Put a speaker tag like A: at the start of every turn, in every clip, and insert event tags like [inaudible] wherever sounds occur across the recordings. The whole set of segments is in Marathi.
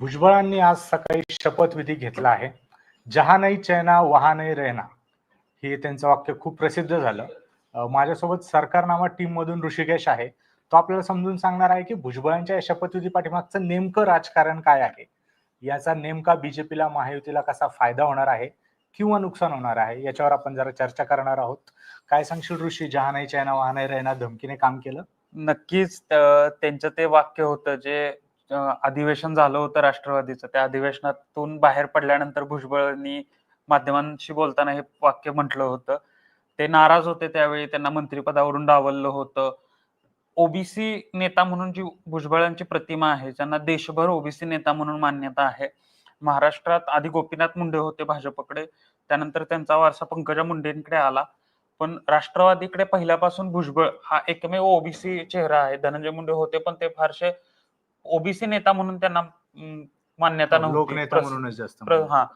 A: भुजबळांनी आज सकाळी शपथविधी घेतला आहे. जहा नाही चैना वहा नाही रहना. हे त्यांचं वाक्य खूप प्रसिद्ध झालं. माझ्यासोबत सरकारनामा टीम मधून ऋषिकेश आहे. तो आपल्याला समजून सांगणार आहे की भुजबळांच्या या शपथविधी पाठीमागचं नेमकं राजकारण काय आहे? याचा नेमका बीजेपीला महायुतीला कसा फायदा होणार आहे किंवा नुकसान होणार आहे याच्यावर आपण जरा चर्चा करणार आहोत. काय सांगशील ऋषी? जहा नाही चैना वहा नाही रहना धमकीने काम केलं?
B: नक्कीच त्यांचं ते वाक्य होतं जे अधिवेशन झालं होतं राष्ट्रवादीचं. त्या अधिवेशनातून बाहेर पडल्यानंतर भुजबळांनी माध्यमांशी बोलताना हे वाक्य म्हटलं होतं. ते नाराज होते त्यावेळी त्यांना मंत्रिपदावरून डावललं होतं. ओबीसी नेता म्हणून जी भुजबळांची प्रतिमा आहे ज्यांना देशभर ओबीसी नेता म्हणून मान्यता आहे महाराष्ट्रात आधी गोपीनाथ मुंडे होते भाजपकडे त्यानंतर त्यांचा वारसा पंकजा मुंडेंकडे आला. पण राष्ट्रवादीकडे पहिल्यापासून भुजबळ हा एकमेव ओबीसी चेहरा आहे. धनंजय मुंडे होते पण ते फारसे ओबीसी नेता म्हणून त्यांना मान्यता नव्हती.
A: हो, जास्त
B: प्र- हा.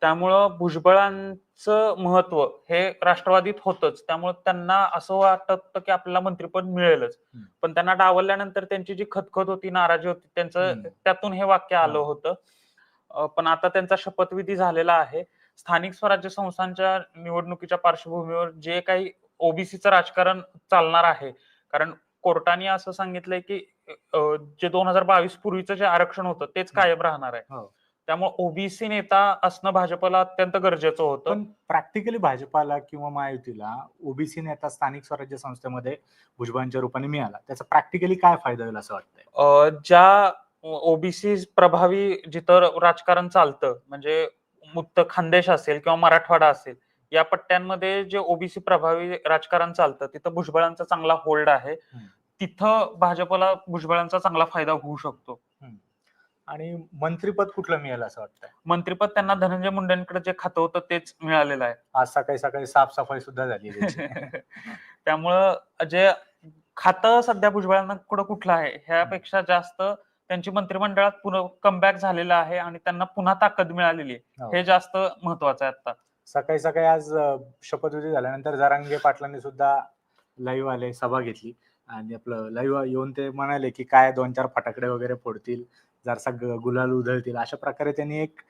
B: त्यामुळं भुजबळांचं महत्त्व हे राष्ट्रवादीत होतच. त्यामुळे त्यांना असं वाटत होतं की आपल्याला मंत्रिपद मिळेलच. पण त्यांना डावलल्यानंतर त्यांची जी खतखत होती नाराजी होती त्यांचं. त्यातून हे वाक्य आलं. होतं. पण आता त्यांचा शपथविधी झालेला आहे. स्थानिक स्वराज्य संस्थांच्या निवडणुकीच्या पार्श्वभूमीवर जे काही ओबीसीचं राजकारण चालणार आहे कारण कोर्टाने असं सांगितलंय की जे दोन हजार बावीस पूर्वीचं जे आरक्षण होतं तेच कायम राहणार आहे.
A: हो.
B: त्यामुळे ओबीसी नेता असणं भाजपला अत्यंत गरजेचं होतं.
A: पण प्रॅक्टिकली भाजपाला किंवा महायुतीला ओबीसी नेता स्थानिक स्वराज्य संस्थेमध्ये भुजबळांच्या रूपाने मिळाला. त्याचा प्रॅक्टिकली काय फायदा होईल असं वाटतंय?
B: ज्या ओबीसी प्रभावी जिथं राजकारण चालतं म्हणजे मुक्त खानदेश असेल किंवा मराठवाडा असेल या पट्ट्यांमध्ये जे ओबीसी प्रभावी राजकारण चालतं तिथं भुजबळांचा चांगला होल्ड आहे. तिथं भाजपला भुजबळांचा चांगला फायदा होऊ शकतो.
A: आणि मंत्रीपद कुठलं मिळेल असं वाटतंय?
B: मंत्रिपद त्यांना धनंजय मुंडेंकडे जे खातं होतं तेच मिळालेलं आहे.
A: आज सकाळी सकाळी साफसफाई सुद्धा झाली. [laughs]
B: त्यामुळं जे खातं सध्या भुजबळांना कुठं कुठलं आहे ह्यापेक्षा जास्त त्यांची मंत्रिमंडळात पुन्हा कमबॅक झालेलं आहे आणि त्यांना पुन्हा ताकद मिळालेली आहे.
A: हो.
B: हे जास्त महत्वाचं आहे आता
A: सकाळी सकाळी आज शपथविधी झाल्यानंतर जरांगे पाटलांनी सुद्धा लाईव्ह आले सभा घेतली. आणि आपलं लाईव्ह येऊन ते म्हणाले की काय दोन चार फटाकडे वगैरे फोडतील जरसा गुलाल उधळतील. अशा प्रकारे त्यांनी एक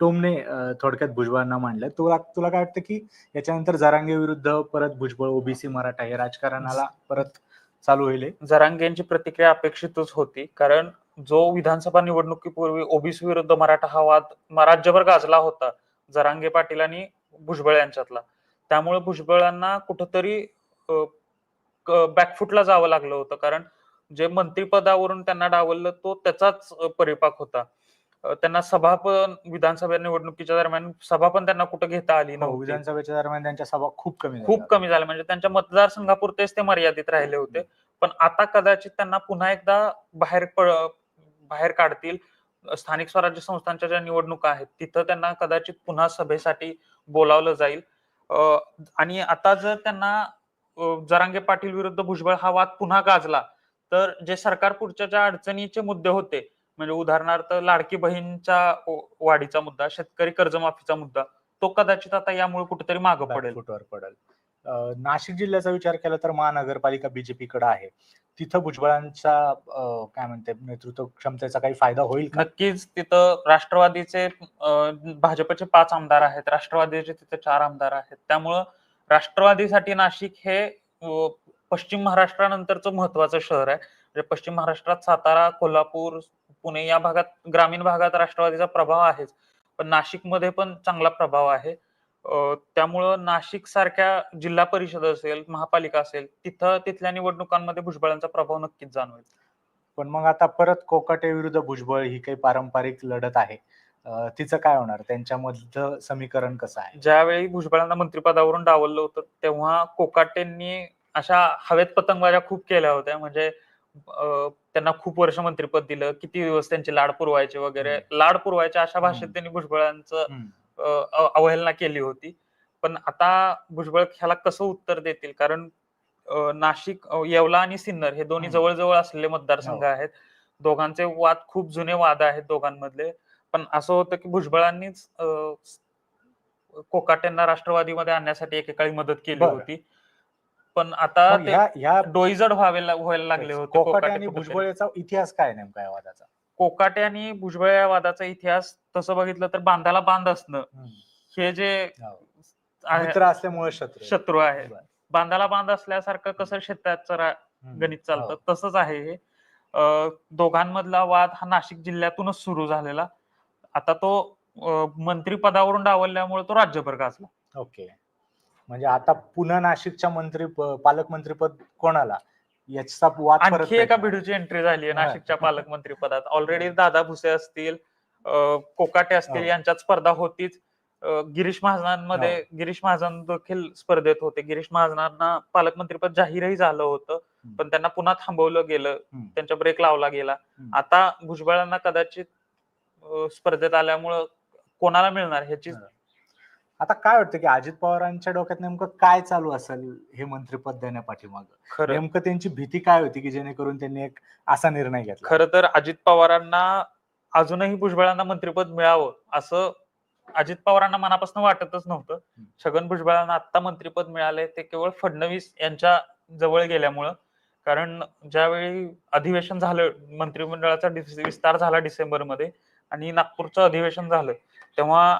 A: टोमने थोडक्यात भुजबळांना मांडलं. तुला तुला काय वाटतं की याच्यानंतर जरांगे विरुद्ध परत भुजबळ ओबीसी मराठा हे राजकारणाला परत चालू होईल हे?
B: जरांगेंची प्रतिक्रिया अपेक्षितच होती. कारण जो विधानसभा निवडणुकीपूर्वी ओबीसी विरुद्ध मराठा हा वाद राज्यभर गाजला होता जरांगे पाटील आणि भुजबळ यांच्यातला. त्यामुळे भुजबळांना कुठंतरी बॅकफुटला जावं लागलं होतं. कारण जे मंत्रिपदावरून त्यांना डावललं तो त्याचाच परिपाक होता. त्यांना सभा पण विधानसभा निवडणुकीच्या दरम्यान सभा पण त्यांना कुठं घेता आली
A: हो,
B: नव्हती.
A: विधानसभेच्या दरम्यान त्यांच्या सभा खूप कमी झाल्या
B: खूप कमी झाले म्हणजे त्यांच्या मतदारसंघापुरतेच ते मर्यादित राहिले होते. पण आता कदाचित त्यांना पुन्हा एकदा बाहेर बाहेर काढतील. स्थानिक स्वराज्य संस्थांच्या ज्या निवडणुका आहेत तिथं त्यांना कदाचित पुन्हा सभेसाठी बोलावलं जाईल. आणि आता जर त्यांना जरांगे पाटील विरुद्ध भुजबळ हा वाद पुन्हा गाजला. तर जे सरकार पुढच्या ज्या अडचणीचे मुद्दे होते म्हणजे उदाहरणार्थ लाडकी बहीणच्या वाढीचा मुद्दा शेतकरी कर्जमाफीचा मुद्दा तो कदाचित आता यामुळे कुठेतरी मागं पडेल.
A: पडेल. नाशिक जिल्ह्याचा विचार केला तर महानगरपालिका बीजेपी कडे आहे. तिथं भुजबळांचा अं, काय म्हणते नेतृत्व क्षमतेचा काही फायदा होईल
B: नक्कीच तिथं राष्ट्रवादीचे भाजपचे पाच आमदार आहेत राष्ट्रवादीचे तिथे चार आमदार आहेत. त्यामुळं राष्ट्रवादीसाठी नाशिक हे पश्चिम महाराष्ट्रानंतरचं महत्वाचं शहर आहे. म्हणजे पश्चिम महाराष्ट्रात सातारा कोल्हापूर पुणे या भागात ग्रामीण भागात राष्ट्रवादीचा प्रभाव आहेच. पण नाशिकमध्ये पण चांगला प्रभाव आहे. त्यामुळं नाशिक सारख्या जिल्हा परिषद असेल महापालिका असेल तिथं तिथल्या निवडणुकांमध्ये भुजबळांचा प्रभाव नक्कीच जाणवेल.
A: पण मग आता परत कोकाटे विरुद्ध भुजबळ ही काही पारंपरिक लढत आहे. तिचं काय होणार? त्यांच्यामधलं समीकरण कसं आहे?
B: ज्यावेळी भुजबळांना मंत्रिपदावरून डावललं होतं तेव्हा कोकाटेंनी अशा हवेत पतंगबाज्या खूखूप केल्या होत्या. म्हणजे त्यांना खूप वर्ष मंत्रिपद दिलं. किती दिवस त्यांचे लाड पुरवायचे वगैरे. लाड पुरवायच्या अशा भाषेत. त्यांनी भुजबळांचं अवहेलना केली होती. पण आता भुजबळ ह्याला कसं उत्तर देतील? कारण नाशिक येवला आणि सिन्नर हे दोन्ही. जवळजवळ असलेले मतदारसंघ
A: हो.
B: आहेत. दोघांचे वाद खूप जुने वाद आहेत दोघांमधले. पण असं होतं की भुजबळांनीच अं, कोकाटेंना राष्ट्रवादीमध्ये आणण्यासाठी एकेकाळी मदत केली. होती पण आता डोईजड व्हावे व्हायला लागले होते
A: कोकाटे आणि. भुजबळ याचा इतिहास काय नेमका या वादाचा
B: कोकाटे आणि भुजबळ या वादाचा इतिहास तसं बघितलं तर बांधाला बांध असणं. हे जे
A: हो. मित्र असल्यामुळे शत्रू
B: शत्रू आहे. बांधाला बांध असल्यासारखं कसं शेताचं. गणित चालतं
A: हो.
B: तसंच आहे हे दोघांमधला वाद हा नाशिक जिल्ह्यातूनच सुरू झालेला आता तो मंत्री पदावरून डावलल्यामुळे तो राज्यभर गाजला
A: ओके म्हणजे आता पुन्हा नाशिकच्या मंत्री पालकमंत्रीपद कोणाला याचा वाद
B: आणखी एका. भिडूची एंट्री झाली आहे. नाशिकच्या पालकमंत्री पदात ऑलरेडी दादा भुसे असतील कोकाटे असतील
A: हो.
B: यांच्यात स्पर्धा होतीच गिरीश महाजनांमध्ये
A: हो.
B: गिरीश महाजन देखील स्पर्धेत होते गिरीश महाजनांना पालकमंत्रीपद जाहीरही झालं होतं. पण त्यांना पुन्हा थांबवलं गेलं. त्यांच्या ब्रेक लावला गेला. आता भुजबळांना कदाचित स्पर्धेत आल्यामुळं कोणाला मिळणार ह्याची.
A: आता काय वाटतं की अजित पवारांच्या डोक्यात नेमकं काय चालू असेल हे मंत्रीपद देण्यापाठीमाग?
B: खरं.
A: नेमकं त्यांची भीती काय होती की जेणेकरून त्यांनी एक असा निर्णय घेतला?
B: खरं तर अजित पवारांना अजूनही भुजबळांना मंत्रिपद मिळावं असं अजित पवारांना मनापासून वाटतच नव्हतं. छगन भुजबळांना आता मंत्रिपद मिळाले ते केवळ फडणवीस यांच्या जवळ गेल्यामुळं. कारण ज्यावेळी अधिवेशन झालं मंत्रिमंडळाचा विस्तार झाला डिसेंबरमध्ये आणि नागपूरचं अधिवेशन झालं तेव्हा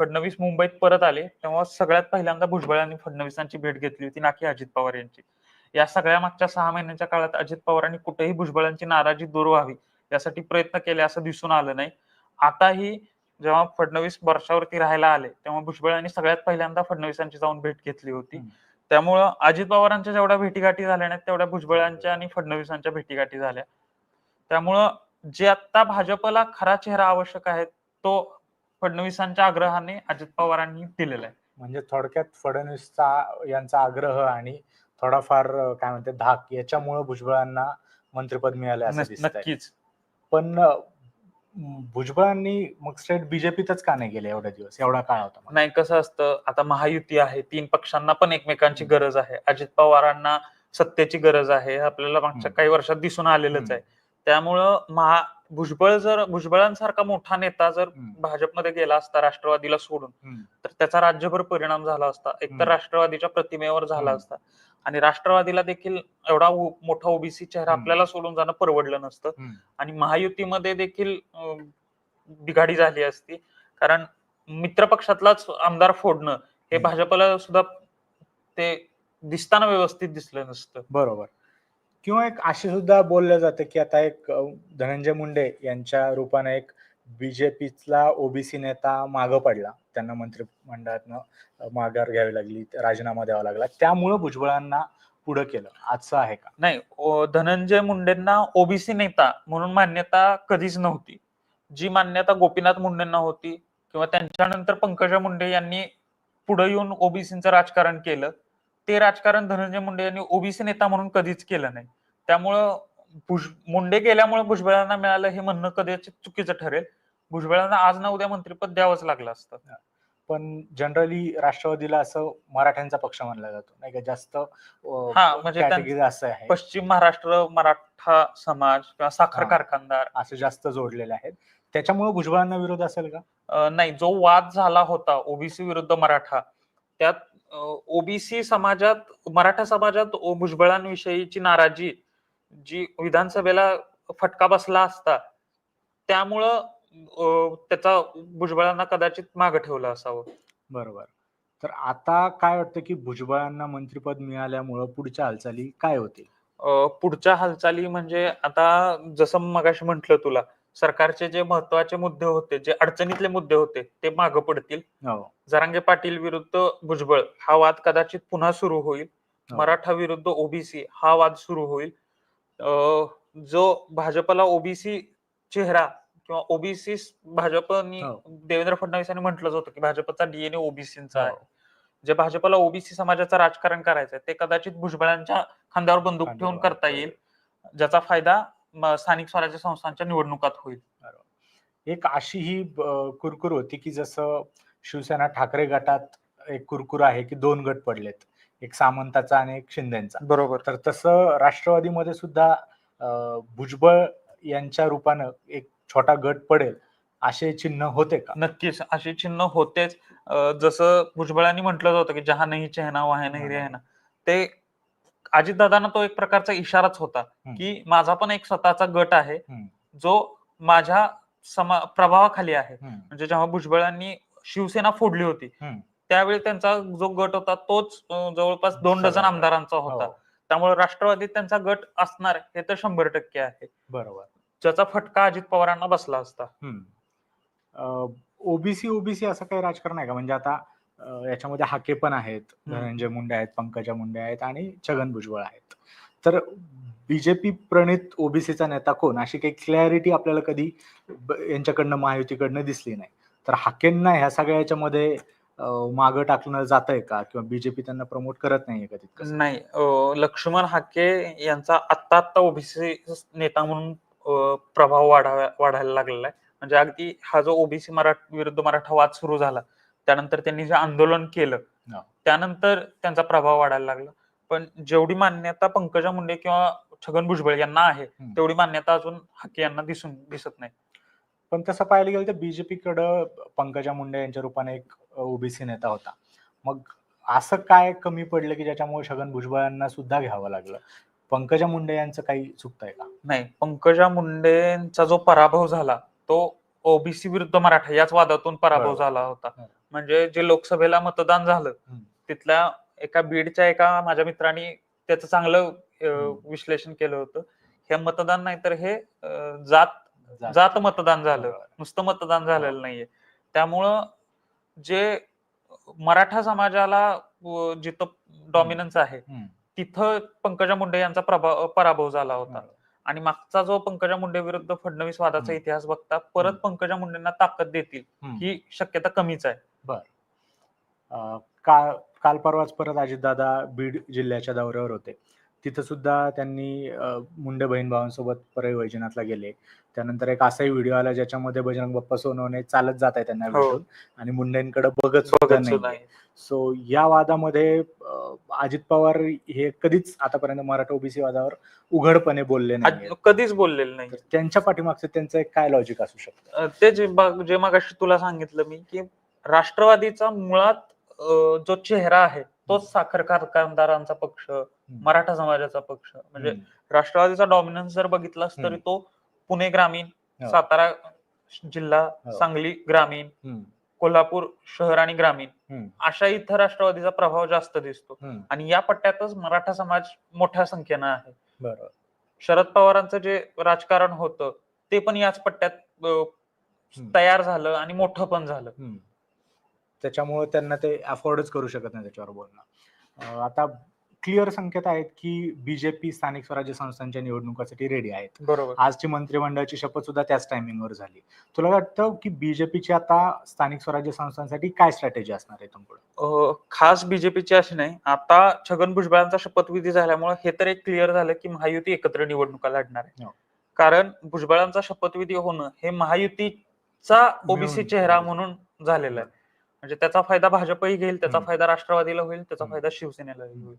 B: फडणवीस मुंबईत परत आले तेव्हा सगळ्यात पहिल्यांदा भुजबळांनी फडणवीसांची भेट घेतली होती ना की अजित पवार यांची. या सगळ्या मागच्या सहा महिन्यांच्या काळात अजित पवारांनी कुठेही भुजबळांची नाराजी दूर व्हावी यासाठी प्रयत्न केले असं दिसून आलं नाही. आताही जेव्हा फडणवीस वर्षावरती राहायला आले तेव्हा भुजबळांनी सगळ्यात पहिल्यांदा फडणवीसांची जाऊन भेट घेतली होती. त्यामुळं अजित पवारांच्या जेवढ्या भेटीगाठी झाल्या नाहीत तेवढ्या भुजबळांच्या आणि फडणवीसांच्या भेटीगाठी झाल्या. त्यामुळं जे आता भाजपला खरा चेहरा आवश्यक आहे तो फडणवीसांच्या आग्रहाने अजित पवारांनी दिलेला आहे.
A: म्हणजे थोडक्यात फडणवीसचा यांचा आग्रह आणि थोडाफार काय म्हणते धाक याच्यामुळे भुजबळांना मंत्रिपद मिळालं
B: नक्कीच.
A: पण भुजबळांनी मग स्टेट बीजेपीतच का नाही गेले एवढे दिवस? एवढा काळ होता?
B: नाही कसं असतं आता महायुती आहे तीन पक्षांना पण एकमेकांची. गरज आहे. अजित पवारांना सत्तेची गरज आहे आपल्याला मागच्या. काही वर्षात दिसून आलेलंच आहे. त्यामुळं महा भुजबळ जर भुजबळांसारखा मोठा नेता जर. भाजपमध्ये गेला असता राष्ट्रवादीला सोडून. तर त्याचा राज्यभर परिणाम झाला असता एकतर. राष्ट्रवादीच्या प्रतिमेवर झाला. असता आणि राष्ट्रवादीला देखील एवढा मोठा ओबीसी चेहरा. आपल्याला सोडून जाणं परवडलं नसतं. आणि महायुतीमध्ये देखील बिघाडी झाली असती कारण मित्र पक्षातलाच आमदार फोडणं हे. भाजपला सुद्धा ते दिसताना व्यवस्थित दिसलं नसतं
A: बरोबर किंवा एक अशी सुद्धा बोललं जातं की आता एक धनंजय मुंडे यांच्या रूपाने एक बीजेपीतला ओबीसी नेता मागं पडला. त्यांना मंत्रिमंडळातनं माघार घ्यावी लागली राजीनामा द्यावा लागला. त्यामुळं भुजबळांना पुढे केलं. आजचं आहे का?
B: नाही धनंजय मुंडेंना ओबीसी नेता म्हणून मान्यता कधीच नव्हती. जी मान्यता गोपीनाथ मुंडेंना होती किंवा त्यांच्यानंतर पंकजा मुंडे यांनी पुढे येऊन ओबीसीचं राजकारण केलं ते राजकारण धनंजय मुंडे यांनी ओबीसी नेता म्हणून कधीच केलं नाही. त्यामुळं भुज मुंडे गेल्यामुळे भुजबळांना मिळालं हे म्हणणं कदाचित चुकीचं ठरेल. भुजबळांना आज ना उद्या मंत्रिपद द्यावंच लागलं असतं.
A: पण जनरली राष्ट्रवादीला असं मराठ्यांचा पक्ष मानला जातो. नाही का? जास्त
B: हा, म्हणजे
A: असं आहे.
B: पश्चिम महाराष्ट्र मराठा समाज किंवा साखर. कारखानदार
A: असं जास्त जोडलेले आहेत. त्याच्यामुळे भुजबळांना विरोध असेल का?
B: नाही. जो वाद झाला होता ओबीसी विरुद्ध मराठा त्यात ओबीसी समाजात मराठा समाजात ओ- भुजबळांविषयीची नाराजी जी विधानसभेला फटका बसला असता त्यामुळं त्याचा भुजबळांना कदाचित मागे ठेवलं असावं.
A: बरोबर. तर आता काय वाटतं की भुजबळांना मंत्रिपद मिळाल्यामुळं पुढच्या हालचाली काय होतील?
B: पुढच्या हालचाली म्हणजे आता जसं मगाशी म्हंटल तुला सरकारचे जे महत्त्वाचे मुद्दे होते जे अडचणीतले मुद्दे होते ते मागे पडतील
A: हो
B: जरांगे पाटील विरुद्ध भुजबळ हा वाद कदाचित पुन्हा सुरू होईल
A: हो.
B: मराठा विरुद्ध ओबीसी हा वाद सुरू होईल जो भाजपला ओबीसी चेहरा किंवा ओबीसी भाजपनी
A: हो.
B: देवेंद्र फडणवीसांनी म्हटलंच होतं की भाजपचा डीएनए ओबीसीचा आहे. जे भाजपला ओबीसी समाजाचं राजकारण करायचंय ते कदाचित भुजबळांच्या खांद्यावर बंदूक ठेवून करता. येईल ज्याचा फायदा स्थानिक स्वराज्य संस्थांच्या निवडणुकात होईल.
A: एक अशी ही कुरकुर होती की जसं शिवसेना ठाकरे गटात एक कुरकुर आहे की दोन गट पडलेत एक सामंताचा आणि एक शिंदेचा.
B: बरोबर.
A: तर तसं राष्ट्रवादीमध्ये सुद्धा भुजबळ यांच्या रूपानं एक छोटा गट पडेल असे चिन्ह होते का?
B: नक्कीच अशी चिन्ह होतेच. जसं भुजबळांनी म्हटलं होतं की जहा नाही चेहना वहा नाही. रेहना. ते अजितदादांना तो एक प्रकारचा इशाराच होता. की माझा पण एक स्वतःचा गट आहे. जो माझ्या समा प्रभावाखाली आहे. म्हणजे जेव्हा भुजबळांनी शिवसेना फोडली होती. त्यावेळी त्यांचा जो गट होता तोच जवळपास दोन डझन. आमदारांचा होता.
A: हो,
B: त्यामुळे राष्ट्रवादीत त्यांचा गट असणार हे तर शंभर टक्के आहे.
A: बरोबर.
B: ज्याचा फटका अजित पवारांना बसला असता.
A: ओबीसी ओबीसी असं काही राजकारण आहे का? म्हणजे आता याच्यामध्ये हाके पण आहेत. धनंजय मुंडे आहेत पंकजा मुंडे आहेत आणि छगन भुजबळ आहेत. तर बीजेपी प्रणित ओबीसीचा नेता कोण? अशी काही क्लॅरिटी आपल्याला कधी यांच्याकडनं महायुतीकडनं दिसली नाही. तर हाकेंना ह्या सगळ्या याच्यामध्ये मागं टाकलं जात आहे का? किंवा बीजेपी त्यांना प्रमोट करत नाहीये का तितकं
B: नाही. लक्ष्मण हाके यांचा आत्ता आत्ता ओबीसी नेता म्हणून प्रभाव वाढावा वाढायला लागलेला आहे. म्हणजे अगदी हा जो ओबीसी मराठ विरुद्ध मराठा वाद सुरू झाला त्यानंतर त्यांनी जे आंदोलन केलं. त्यानंतर त्यांचा प्रभाव वाढायला लागला पण जेवढी मान्यता पंकजा मुंडे किंवा छगन भुजबळ यांना आहे. तेवढी मान्यता अजून हाके यांना दिसून दिसत नाही
A: पण तसं पाहायला गेलं तर बीजेपीकडं पंकजा मुंडे यांच्या रूपाने एक ओबीसी नेता होता मग असं काय कमी पडलं की ज्याच्यामुळे छगन भुजबळांना सुद्धा घ्यावं लागलं पंकजा मुंडे यांचं काही चुकतंय का
B: नाही पंकजा मुंडेंचा जो पराभव झाला तो ओबीसी विरुद्ध मराठा याच वादातून पराभव. झाला होता. म्हणजे जे लोकसभेला मतदान झालं. तिथल्या एका बीडच्या एका माझ्या मित्रांनी त्याचं चांगलं. विश्लेषण केलं होतं हे मतदान नाही तर हे जात जात मतदान झालं. नुसतं मतदान झालेलं नाहीये त्यामुळं जे मराठा समाजाला जिथं डॉमिनन्स आहे. तिथं पंकजा मुंडे यांचा प्रभाव पराभव झाला होता. आणि मागचा जो पंकजा मुंडे विरुद्ध फडणवीस वादाचा. इतिहास बघता परत. पंकजा मुंडेंना ताकद देतील. ही शक्यता कमीच आहे
A: अं, काल काल परवाच परत अजितदादा बीड जिल्ह्याच्या दौऱ्यावर होते. तिथं सुद्धा त्यांनी मुंडे बहीण भावांसोबत परळी वैजनाथला गेले. त्यानंतर एक असाही व्हिडिओ आला ज्याच्यामध्ये बजरंग बाप्पा सोनवणे चालत जात आहे त्यांना
B: हो.
A: भेटून आणि मुंडेंकडे बघत सुद्धा नाही. सो या वादामध्ये अजित पवार हे कधीच आतापर्यंत मराठा ओबीसी वादावर उघडपणे बोलले नाही
B: कधीच बोललेलं नाही
A: त्यांच्या पाठीमागचं त्यांचं एक काय लॉजिक असू शकतं?
B: ते जे जे मागाशी तुला सांगितलं मी की राष्ट्रवादीचा मुळात जो चेहरा आहे तोच साखर कारखानदारांचा पक्ष मराठा समाजाचा पक्ष म्हणजे. राष्ट्रवादीचा डॉमिनन्स जर बघितलास तरी. तो पुणे ग्रामीण
A: हो.
B: सातारा जिल्हा
A: हो.
B: सांगली ग्रामीण. कोल्हापूर शहर आणि ग्रामीण. अशा इथं राष्ट्रवादीचा प्रभाव जास्त दिसतो. आणि या पट्ट्यातच मराठा समाज मोठ्या संख्येनं आहे शरद पवारांचं जे राजकारण होतं ते पण याच पट्ट्यात. तयार झालं आणि मोठं पण झालं.
A: त्याच्यामुळे त्यांना ते अफोर्डच करू शकत नाही त्याच्यावर बोलणं. आता क्लिअर संकेत आहेत की बीजेपी स्थानिक स्वराज्य संस्थांच्या निवडणुकासाठी रेडी आहेत.
B: बरोबर.
A: आजची मंत्रिमंडळाची शपथ सुद्धा त्याच टायमिंगवर झाली. तुला वाटतं की बीजेपीची आता स्थानिक स्वराज्य संस्थांसाठी काय स्ट्रॅटेजी असणार आहे
B: अं, खास बीजेपीची अशी नाही. आता छगन भुजबळांचा शपथविधी झाल्यामुळे हे तर एक क्लिअर झालं की महायुती एकत्र निवडणुका लढणार आहे.
A: हो.
B: कारण भुजबळांचा शपथविधी होणं हे महायुतीचा ओबीसी. चेहरा म्हणून झालेला आहे. म्हणजे त्याचा फायदा भाजपही घेईल त्याचा. फायदा राष्ट्रवादीला होईल त्याचा. फायदा शिवसेनेला. होईल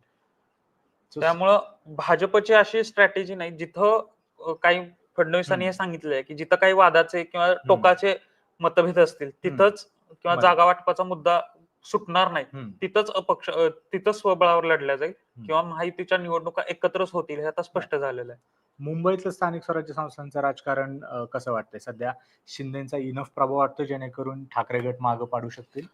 B: त्यामुळं भाजपची अशी स्ट्रॅटेजी नाही जिथं काही फडणवीसांनी हे सांगितलंय की जिथं काही वादाचे किंवा टोकाचे मतभेद असतील तिथंच किंवा. जागा वाटपाचा मुद्दा सुटणार नाही. तिथंच अपक्ष तिथंच स्वबळावर लढल्या जाईल. किंवा महायुतीच्या निवडणुका एकत्रच होतील हे आता स्पष्ट झालेलं आहे
A: मुंबईतलं स्थानिक स्वराज्य संस्थांचं राजकारण कसं वाटतंय सध्या शिंदेचा इनफ प्रभाव वाटतो जेणेकरून ठाकरे गट मागं पाडू शकतील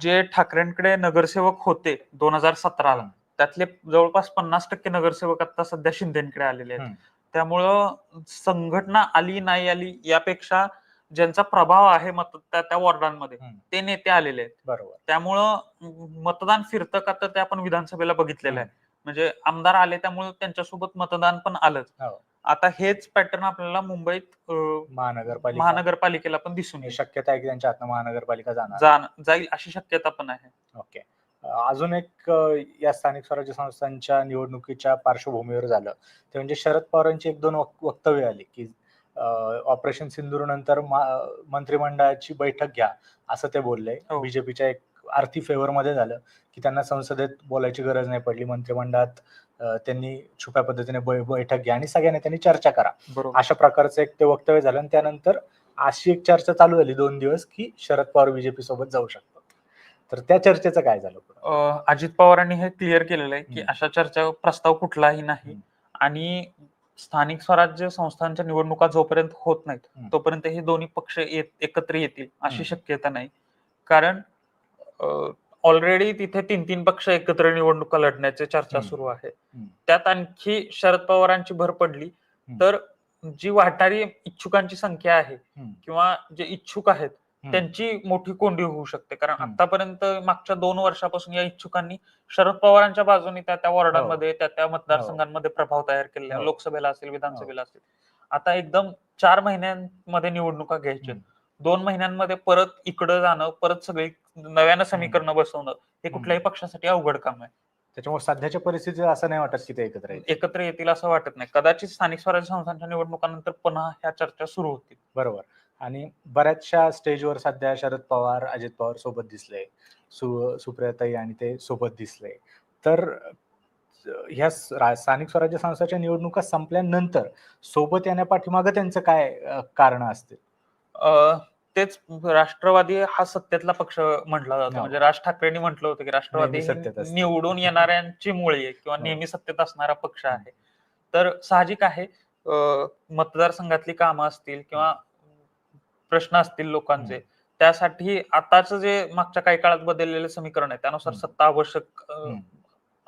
B: जे ठाकरेंकडे नगरसेवक होते दोन हजार सतराला. त्यातले जवळपास पन्नास टक्के नगरसेवक आता सध्या शिंदेकडे आलेले आहेत. त्यामुळं संघटना आली नाही आली यापेक्षा ज्यांचा प्रभाव आहे मत त्या त्या वॉर्डांमध्ये. ते नेते आलेले आहेत
A: बरोबर
B: त्यामुळं मतदान फिरतं का तर ते आपण विधानसभेला बघितलेलं आहे म्हणजे आमदार आले त्यामुळे त्यांच्यासोबत मतदान पण आलंच.
A: हो.
B: आता हेच पॅटर्न आपल्याला मुंबईत
A: महानगरपालिका.
B: महानगरपालिकेला पण दिसून येईल.
A: शक्यता आहे की त्यांच्या हातनं महानगरपालिका जाणार?
B: जाईल अशी शक्यता पण आहे.
A: ओके. अजून एक या स्थानिक स्वराज्य संस्थांच्या निवडणुकीच्या पार्श्वभूमीवर झालं. ते म्हणजे शरद पवारांची एक दोन वक- वक्तव्य आली की ऑपरेशन सिंदूर नंतर मंत्रिमंडळाची बैठक घ्या असं ते बोलले.
B: हो.
A: बीजेपीच्या एक आर्थिक फेवर मध्ये झालं की त्यांना संसदेत बोलायची गरज नाही पडली मंत्रिमंडळात त्यांनी छुप्या पद्धतीने बैठक घ्या आणि सगळ्या नेत्यांनी चर्चा करा अशा प्रकारचं एक ते वक्तव्य झालं आणि त्यानंतर अशी एक चर्चा चालू झाली दोन दिवस की शरद पवार बीजेपी सोबत जाऊ शकतात तर त्या चर्चेचं काय झालं
B: अजित पवारांनी हे क्लिअर केलेलं आहे की. अशा चर्चा प्रस्ताव कुठलाही नाही. आणि स्थानिक स्वराज्य संस्थांच्या निवडणुका जोपर्यंत होत नाहीत. तोपर्यंत हे दोन्ही पक्ष एकत्र येतील अशी. शक्यता नाही कारण ऑलरेडी तिथे तीन तीन पक्ष एकत्र निवडणुका लढण्याची चर्चा. सुरू आहे. त्यात आणखी शरद पवारांची भर पडली तर जी वाटारी इच्छुकांची संख्या आहे. किंवा जे इच्छुक आहेत. त्यांची मोठी कोंडी होऊ शकते कारण. आतापर्यंत मागच्या दोन वर्षापासून या इच्छुकांनी शरद पवारांच्या बाजूने त्या त्या वॉर्डांमध्ये त्या त्या मतदारसंघांमध्ये प्रभाव तयार केलेला आहे.
A: हो.
B: लोकसभेला असेल विधानसभेला असेल आता एकदम चार महिन्यांमध्ये निवडणुका घ्यायच्या. दोन महिन्यांमध्ये परत इकडं जाणं परत सगळी नव्यानं समीकरण बसवणं हे कुठल्याही पक्षासाठी अवघड काम आहे.
A: त्याच्यामुळे सध्याच्या परिस्थितीत असं नाही वाटत की ते एकत्र
B: एकत्र येतील असं वाटत नाही. कदाचित स्थानिक स्वराज्य संस्थांच्या निवडणुकानंतर पुन्हा ह्या चर्चा सुरू होतील.
A: बरोबर. आणि बऱ्याचशा स्टेजवर सध्या शरद पवार अजित पवार सोबत दिसले सु सुप्रियाताई आणि ते सोबत दिसले. तर ह्या स्थानिक स्वराज्य संस्थाच्या निवडणुका संपल्यानंतर सोबत येण्यापाठीमागं त्यांचं काय कारण असतील?
B: तेच राष्ट्रवादी हा सत्तेतला पक्ष म्हटला जातो
A: हो.
B: म्हणजे राज ठाकरेंनी म्हटलं होतं की राष्ट्रवादी. निवडून येणाऱ्यांची मुळी आहे किंवा
A: हो.
B: नेहमी सत्तेत असणारा पक्ष आहे तर साहजिक आहे मतदारसंघातली कामं असतील किंवा प्रश्न असतील लोकांचे. त्यासाठी आताच जे मागच्या काही काळात बदललेले समीकरण आहे त्यानुसार. सत्ता आवश्यक.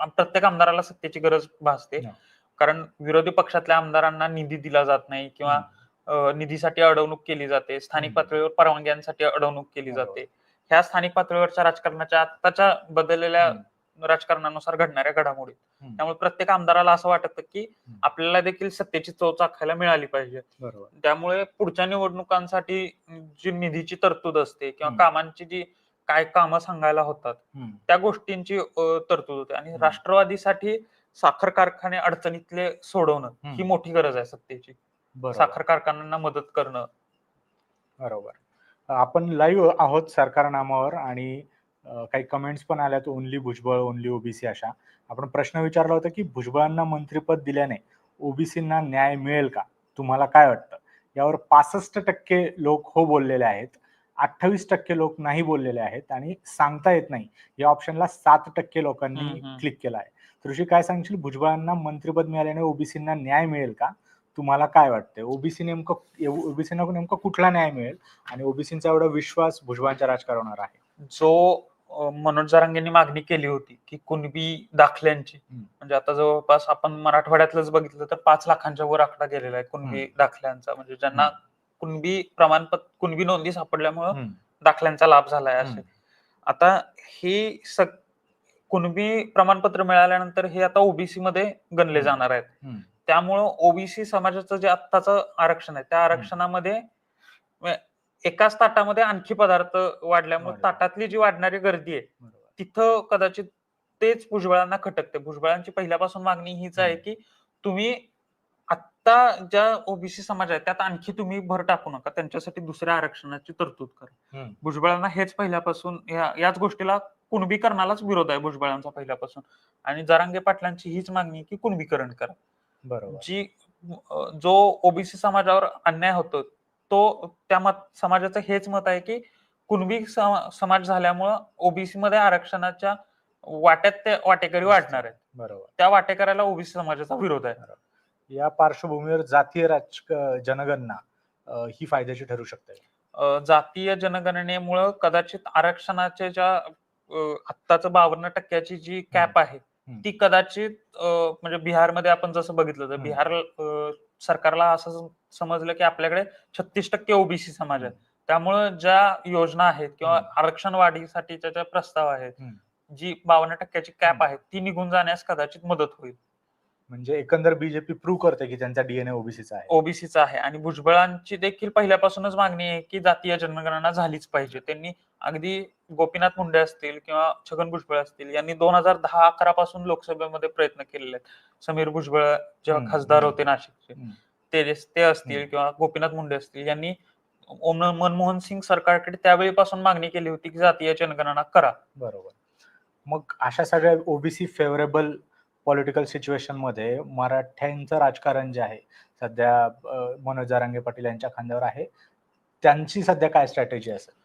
B: प्रत्येक आमदाराला सत्तेची गरज भासते
A: हो.
B: कारण विरोधी पक्षातल्या आमदारांना निधी दिला जात नाही किंवा निधीसाठी अडवणूक केली जाते स्थानिक. पातळीवर परवानग्यांसाठी अडवणूक केली
A: बरोबर.
B: जाते ह्या स्थानिक पातळीवरच्या राजकारणाच्या आत्ताच्या बदललेल्या. राजकारणानुसार घडणाऱ्या घडामोडी. त्यामुळे प्रत्येक आमदाराला असं वाटतं की. आपल्याला देखील सत्तेची चव चाखायला मिळाली पाहिजे त्यामुळे पुढच्या निवडणुकांसाठी जी निधीची तरतूद असते किंवा. कामांची जी काय कामं सांगायला होतात. त्या गोष्टींची तरतूद होते आणि. राष्ट्रवादीसाठी साखर कारखाने अडचणीतले सोडवणं ही. मोठी गरज आहे सत्तेची साखर कारखान्यांना मदत करणं.
A: बरोबर. आपण लाईव्ह आहोत सरकार नामावर आणि काही कमेंट्स पण आल्यात ओनली भुजबळ ओनली ओबीसी अशा. आपण प्रश्न विचारला होता की भुजबळांना मंत्रिपद दिल्याने ओबीसींना न्याय मिळेल का? तुम्हाला काय वाटतं? यावर पासष्ट टक्के लोक हो बोललेले आहेत अठ्ठावीस टक्के लोक नाही बोललेले आहेत आणि सांगता येत नाही. या ऑप्शनला सात टक्के लोकांनी. क्लिक केला आहे ऋषी काय सांगशील? भुजबळांना मंत्रिपद मिळाल्याने ओबीसींना न्याय मिळेल का? तुम्हाला काय वाटतंय ओबीसी नेमकं ओबीसीना नेमका कुठला न्याय मिळेल आणि ओबीसींचा एवढा विश्वास भुजबळांच्या राजकारणावर आहे
B: जो मनोज जरांगेंनी मागणी केली होती की कुणबी दाखल्यांची. म्हणजे आता जवळपास आपण मराठवाड्यातलंच बघितलं तर पाच लाखांच्या वर आकडा गेलेला आहे कुणबी दाखल्यांचा म्हणजे ज्यांना कुणबी प्रमाणपत्र कुणबी नोंदी सापडल्यामुळं. दाखल्यांचा लाभ झालाय असे. आता हे सग कुणबी प्रमाणपत्र मिळाल्यानंतर हे आता ओबीसी मध्ये गणले. जाणार आहेत. त्यामुळं ओबीसी समाजाचं जे आत्ताचं आरक्षण आहे त्या आरक्षणामध्ये म्हणजे एकाच ताटामध्ये आणखी पदार्थ वाढल्यामुळे
A: वाढले.
B: ताटातली जी वाढणारी गर्दी आहे. तिथं कदाचित तेच भुजबळांना खटकते भुजबळांची पहिल्यापासून मागणी हीच आहे. की तुम्ही आत्ता ज्या ओबीसी समाज आहे त्यात आणखी तुम्ही भर टाकू नका त्यांच्यासाठी दुसऱ्या आरक्षणाची तरतूद करा. भुजबळांना हेच पहिल्यापासून याच गोष्टीला कुणबीकरणालाच विरोध आहे भुजबळांचा पहिल्यापासून आणि जरांगे पाटलांची हीच मागणी की कुणबीकरण करा जी जो ओबीसी समाजावर अन्याय होतो तो त्या मत समाजाचं हेच मत आहे की कुणबी सम- समाज झाल्यामुळं ओबीसी मध्ये आरक्षणाच्या वाट्यात ते वाटेकरी वाढणार आहेत.
A: बरोबर.
B: त्या वाटेकऱ्याला ओबीसी समाजाचा विरोध आहे.
A: या पार्श्वभूमीवर जातीय राजक जनगणना ही फायद्याची ठरू शकते.
B: जातीय जनगणनेमुळं कदाचित आरक्षणाचे ज्या आत्ताच बावन्न टक्क्याची जी कॅप आहे. ती कदाचित म्हणजे बिहारमध्ये आपण जसं बघितलं तर. बिहार सरकारला असं सम- समजलं की आपल्याकडे छत्तीस टक्के ओबीसी समाज आहे त्यामुळं ज्या योजना आहेत किंवा. आरक्षण वाढीसाठीच्या ज्या प्रस्ताव आहेत. जी बावन्न टक्क्याची कॅप. आहे ती निघून जाण्यास कदाचित मदत होईल
A: म्हणजे एकंदर बीजेपी प्रूव्ह करते की त्यांचा डीएनए ओबीसीचा आहे
B: ओबीसीचा आहे आणि भुजबळांची देखील पहिल्यापासूनच मागणी आहे की जातीय जनगणना झालीच पाहिजे त्यांनी अगदी गोपीनाथ मुंडे असतील किंवा छगन भुजबळ असतील यांनी दोन हजार दहा अकरा पासून लोकसभेमध्ये प्रयत्न केलेले आहेत समीर भुजबळ जेव्हा खासदार. होते नाशिकचे. ते ते असतील. किंवा गोपीनाथ मुंडे असतील यांनी मनमोहन सिंग सरकारकडे त्यावेळीपासून मागणी केली होती की जातीय जनगणना करा
A: बरोबर मग अशा सगळ्या ओबीसी फेवरेबल पॉलिटिकल सिच्युएशनमध्ये मराठ्यांचं राजकारण जे आहे सध्या मनोज जारांगे पाटील यांच्या खांद्यावर आहे त्यांची सध्या काय स्ट्रॅटेजी असेल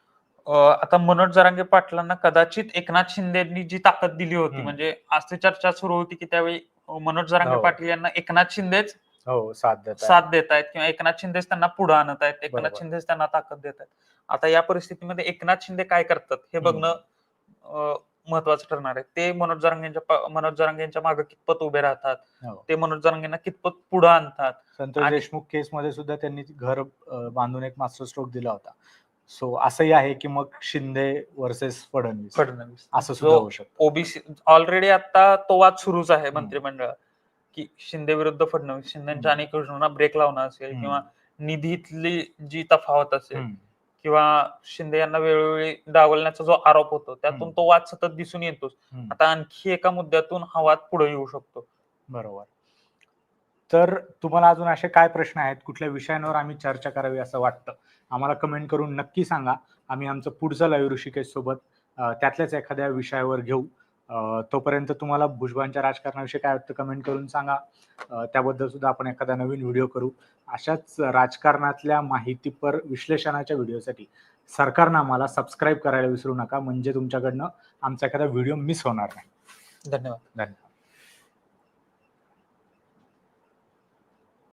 B: आता मनोज जरांगे पाटलांना कदाचित एकनाथ शिंदेनी जी ताकद दिली होती. म्हणजे आज ती चर्चा सुरू होती की त्यावेळी मनोज जरांगे
A: हो.
B: पाटील यांना एकनाथ शिंदेच
A: हो साथ
B: साथ देत आहेत किंवा एकनाथ शिंदेच त्यांना पुढे आणत आहेत एकनाथ. शिंदेच त्यांना ताकद देत आहेत आता या परिस्थितीमध्ये एकनाथ शिंदे काय करतात हे. बघणं महत्वाचं ठरणार आहे ते मनोज जरांगेंच्या मनोज जरांगेंच्या मागे कितपत उभे राहतात
A: हो.
B: ते मनोज जरांगेंना कितपत पुढे आणतात
A: संतोष देशमुख केस मध्ये सुद्धा त्यांनी घर बांधून एक मास्टर स्ट्रोक दिला होता सो असंही आहे की मग शिंदे वर्सेस फडणवीस
B: फडणवीस
A: असं सुद्धा होऊ शकतं
B: ओबीसी ऑलरेडी आता तो वाद सुरूच आहे मंत्रिमंडळात की शिंदे विरुद्ध फडणवीस शिंदेच्या. अनेक योजनांना ब्रेक लावणं असेल. किंवा निधीतली जी तफावत असेल. किंवा शिंदे यांना वेळोवेळी डावलण्याचा जो आरोप होतो त्यातून. तो वाद सतत दिसून येतोच. आता आणखी एका मुद्द्यातून हा वाद पुढे येऊ शकतो.
A: बरोबर. तर तुम्हाला अजून असे काय प्रश्न आहेत? कुठल्या विषयांवर आम्ही चर्चा करावी असं वाटतं? आम्हाला कमेंट करून नक्की सांगा. आम्ही आमचं पुढचं लाईव्ह ऋषिकेश सोबत त्यातल्याच एखाद्या विषयावर घेऊ. तोपर्यंत तुम्हाला भुजबळांच्या राजकारणाविषयी काय वाटतं कमेंट करून सांगा. त्याबद्दल सुद्धा आपण एखादा नवीन व्हिडिओ करू. अशाच राजकारणातल्या माहितीपर विश्लेषणाच्या व्हिडिओसाठी सरकारनं आम्हाला सबस्क्राईब करायला विसरू नका. म्हणजे तुमच्याकडनं आमचा एखादा व्हिडिओ मिस होणार नाही.
B: धन्यवाद.
A: धन्यवाद.